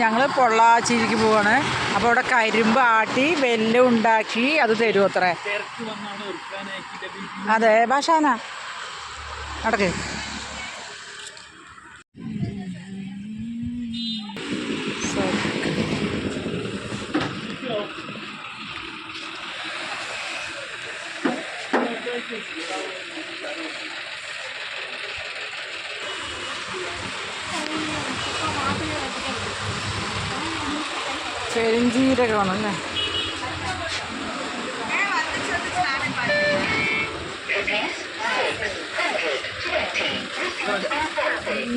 ഞങ്ങൾ പൊള്ളാച്ചിരിക്ക് പോവാണ്. അപ്പോൾ അവിടെ കരിമ്പ് ആട്ടി വെല്ല് ഉണ്ടാക്കി അത് തരും അത്രേ. അതെ ഭാഷാന നടക്ക്. പെരുംജീരകമാണ് അല്ലേ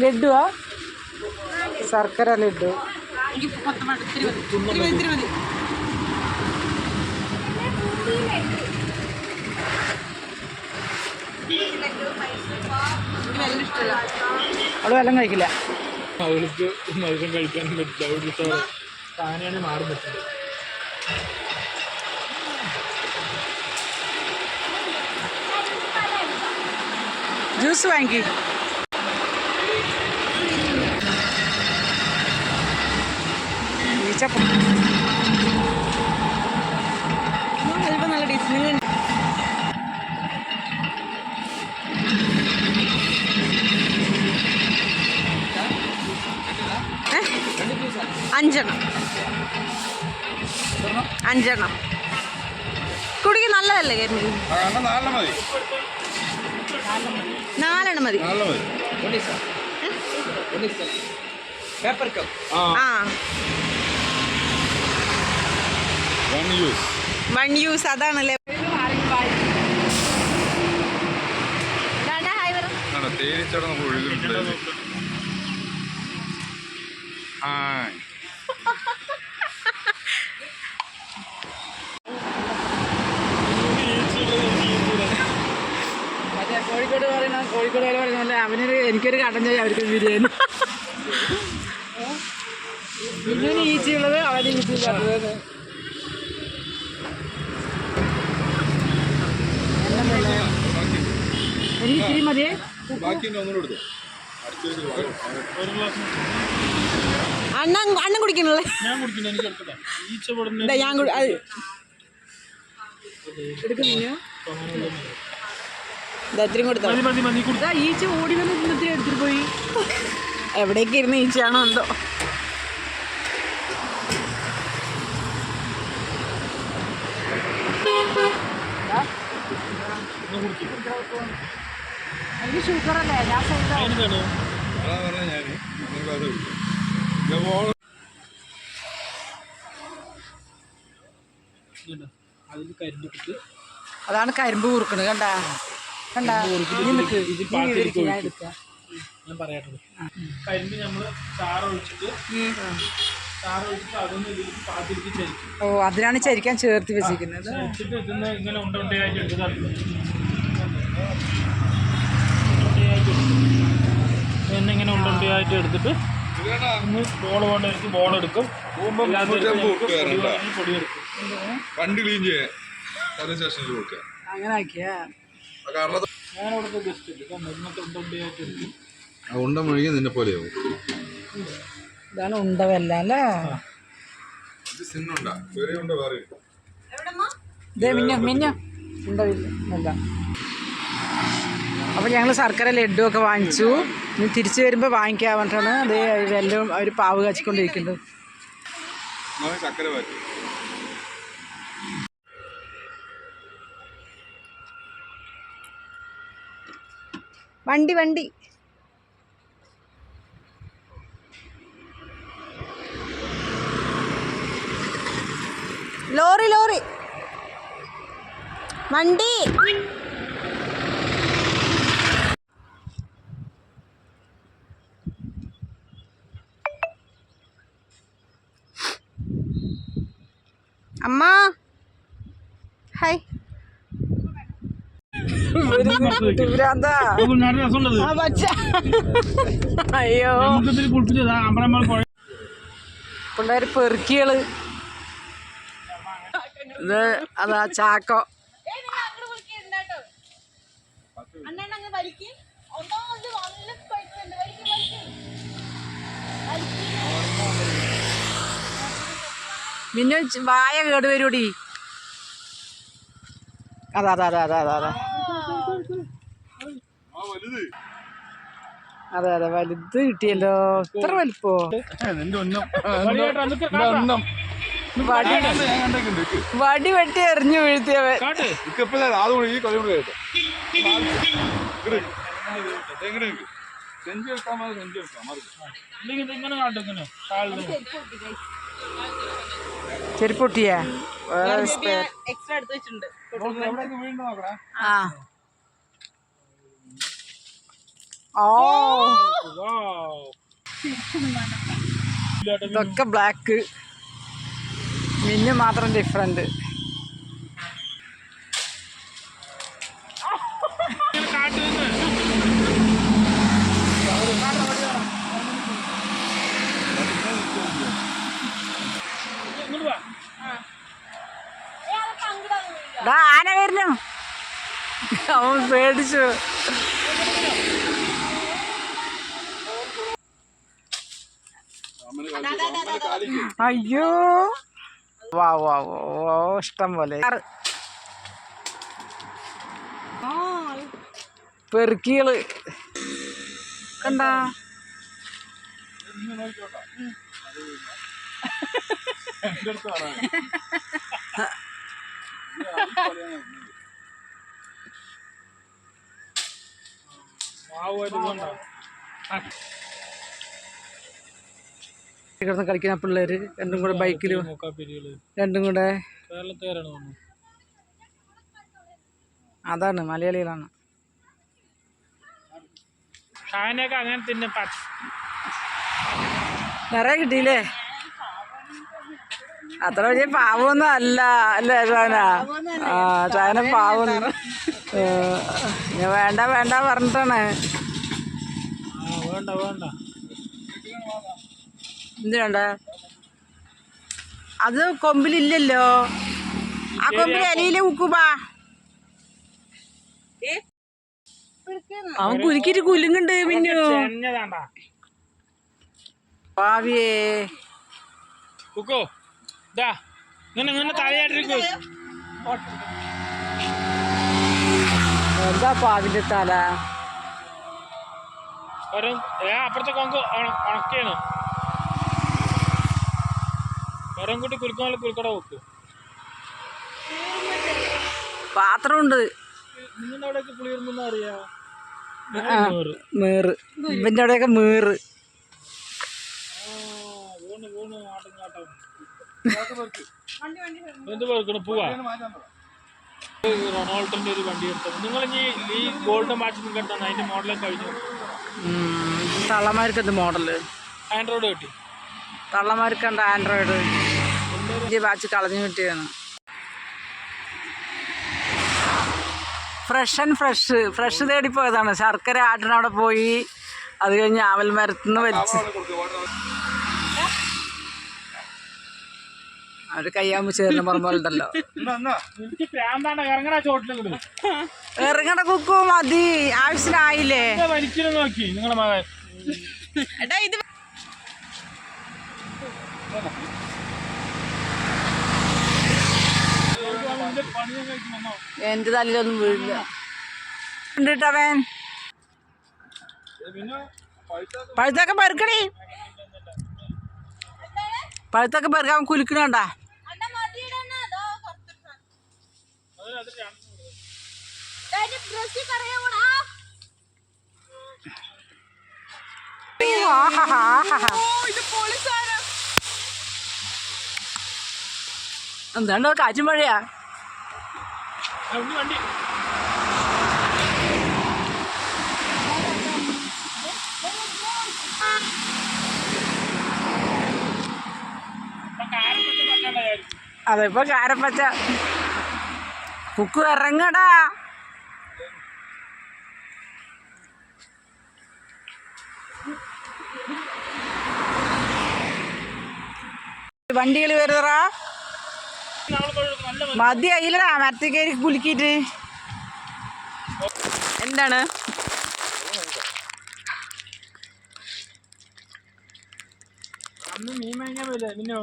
ലഡുവാ ശർക്കര ലഡു അവൾ വെള്ളം കഴിക്കില്ല. അവൾക്ക് മത്സ്യം കഴിക്കാനും പറ്റില്ല. അവൾക്ക് താനെയാണ് മാറി പറ്റില്ല ജ്യൂസ് വാങ്ങി. നല്ല ഡിസ്നി അഞ്ചെണ്ണം. അഞ്ചെണ്ണം. കുടിക്ക് നല്ലതല്ലേ കരിമീൻ നാലെണ്ണം മതി. നാലെണ്ണം മതി. നാലെണ്ണം മതി. പേപ്പർ കപ്പ് ആ. വൺ യൂസ് അതാണല്ലേ. ആണ് തേനീച്ചട നമ്മൾ ഒഴുകുന്നുണ്ട് ആ. കോഴിക്കോട് പറയുന്ന കോഴിക്കോട് പറയുന്ന പോലെ അവനൊരു എനിക്കൊരു കടം ചെയ്യാം അവർക്ക് ബിരിയാണി. ബിരിയാണി ഈച്ചിയുള്ളത് അവന് ഈച്ചിയില്ലാത്തത് എനിക്ക് ഇത്തിരി മതിയേ? അണ്ണൻ അണ്ണൻ കുടിക്കണല്ലേ? ഞാൻ എടുക്കുന്നില്ല കൊടുത്തോ? ഈച്ച ഓടി വന്ന് ഇന്നത്തിരി എടുത്തിട്ട് പോയി. എവിടേക്ക് ഇരുന്ന് ഈച്ചയാണോ എന്തോ? എനിക്ക് ഞാൻ അതാണ് കരിമ്പ് കുറുക്കണത് കണ്ട? കണ്ട? നീ നിക്ക്. ഇത് നീ ഇരിക്ക്, ഞാൻ എടുക്കാം. ഞാൻ പറയട്ടെ. കരിമ്പ് നമ്മൾ ചാറ് ഒഴിച്ചിട്ട് ചാറ് ഒഴിച്ചിട്ട് അതൊന്ന് ഇതിലേക്ക് പാത്തിരിക്ക് ചരിക്കും ഓ അതിനാണ് ചരിക്കാൻ ചേർത്ത് വെച്ചിരിക്കുന്നത്. ചരിച്ചിട്ട് ഇതിന്ന് ഇങ്ങനെ ഉണ്ട ഉണ്ടയായിട്ട് എടുത്തതാണ് പിന്നെ ഇങ്ങനെ ഉണ്ട ഉണ്ടയായിട്ട് എടുത്തിട്ട് ബോൾ ബോൾ എടുക്കും. പൊടി എടുക്കും. വണ്ടി ക്ലീൻ ചെയ്യാൻ. അങ്ങനെ ആക്കിയാ? കാരണം ആ ഉണ്ട മുഴുകി നിന്നെ പോലെയാവും ഇതാണ് ഉണ്ടവല്ല അല്ലേ? മിന്ന മിന്ന. ഉണ്ടവില്ല അപ്പോൾ ഞങ്ങൾ ശർക്കര ലഡു ഒക്കെ വാങ്ങിച്ചു. ഇനി തിരിച്ചു വരുമ്പോൾ വാങ്ങിക്കാൻ പറഞ്ഞിട്ടാണ് അതേ എല്ലാം അവർ പാവ് കാച്ചിക്കൊണ്ടിരിക്കുന്നത്. നാളെ ചക്കര പറ്റും വണ്ടി വണ്ടി ലോറി ലോറി വണ്ടി അമ്മ ഹായ് ഭ്രാന്താ അത് നല്ല രസമുള്ളത് ആ പച്ച അയ്യോ. പിള്ളേർ പെറുക്കികൾ. ഇത് അതാ ചാക്കോ. ച് വായ കേടുവരൂടി. അതാ അതാ അതാ അതാ അതാ. അതാ അതെ അതെ വലുത് കിട്ടിയല്ലോ. ഇത്ര വലിപ്പോ? വടി വെട്ടി എറിഞ്ഞു വീഴ്ത്തിയവൻ. ചെരുപ്പൊട്ടിയാ? എക്സ്ട്രാ എടുത്ത് വെച്ചിട്ടുണ്ട്. ആ ഓ Wow. ഇതൊക്കെ ബ്ലാക്ക് മിന്നു മാത്രം ഡിഫറെന്റ് ആന വരുന്നു അവൻ പേടിച്ചു. അയ്യോ. വാ വാ വാ, വാ ഇഷ്ടം പോലെ. പെറുക്കികൾ. കണ്ടാ? ഇന്ന് കിടന്ന് കളിക്കുന്ന പിള്ളേര് രണ്ടും കൂടെ ബൈക്കിൽ. രണ്ടും കൂടെ. അതാണ് മലയാളികളാണ്. അങ്ങനെ തന്നെ നിറയെ കിട്ടിയില്ലേ? അത്ര വലിയ പാവൊന്നും അല്ല അല്ലേ ഷാന? ആ ഷാന പാവൊന്നും വേണ്ട വേണ്ട പറഞ്ഞിട്ടാണ്. വേണ്ട വേണ്ട. എന്ത് വേണ്ട അത് കൊമ്പിലില്ലല്ലോ. ആ കൊമ്പിൽ അലിയിൽ ഉക്കുപാ അവൻ കുലുക്കിട്ട് കുലുങ്ങുണ്ട് മിന്നു. ഭാവിയേ പാവിയേ. കുക്കോ ഇതാ. ഇങ്ങനെ ഇങ്ങനെ തലയായിട്ടിരിക്കും എന്താ പാവിന്റെ തല? അപ്പുറത്തെ കൊങ്ക് ഉണ- ഉണക്കിയാണ് വരം കൂട്ടി കുലുക്കാനുള്ള കുലുക്കട വെക്ക്. പാത്രമുണ്ട്. നിങ്ങളുടെ അവിടെയൊക്കെ കുളിർന്നെന്ന് അറിയാ മേറ്. ഇവന്റെ അവിടെയൊക്കെ മേറ്. എന്ത് പേർക്കണം പോവാ? റൊണാൾഡോന്റെ ഒരു വണ്ടി എടുത്തത് നിങ്ങൾ ഇനി ഈ ഗോൾഡൻ നിങ്ങൾക്ക് എടുത്താണ് അതിന്റെ മോഡലൊക്കെ കഴിഞ്ഞു? തള്ളമാർക്ക് എന്ത് മോഡൽ? ആൻഡ്രോയിഡ് കിട്ടി. തള്ളമാർക്ക് എന്താ ആൻഡ്രോയിഡ്? വാച്ച് കളഞ്ഞു കിട്ടിയാണ് ഫ്രഷ് ആൻഡ് ഫ്രഷ് ഫ്രഷ് തേടി പോയതാണ്. ശർക്കര ആട്ടിന് അവിടെ പോയി അത് കഴിഞ്ഞ് ആവൽ മരത്തുനിന്ന് വലിച്ച്. അവർ കയ്യാമ്പ് ചേർന്ന് പ്രാന്താണ്ട ഇറങ്ങണ കുക്കു മതി. ആവശ്യത്തിനായില്ലേ? നോക്കി നിങ്ങളെ മകൻ എടാ ഇത്. എന്റെ തലയിലൊന്നും വീഴില്ല കണ്ടിട്ടവൻ പഴുത്തൊക്കെ പെറുക്കണേ പഴുത്തൊക്കെ പെറുക്കാൻ കുലുക്കണണ്ട എന്താണ്ടോ കാച്ചും അതോ വണ്ടി. അതെ ഇപ്പൊ കാരപ്പച്ച കുക്ക് ഇറങ്ങടാ വണ്ടികൾ വരുന്നറാ നല്ല മതി കുലുക്കിട്ട് മരത്തിൽ കയറി കുലുക്കിയിട്ട്. എന്താണ്? അന്ന് മീൻ വാങ്ങിയാൽ പോയില്ലേ? നിന്നോ?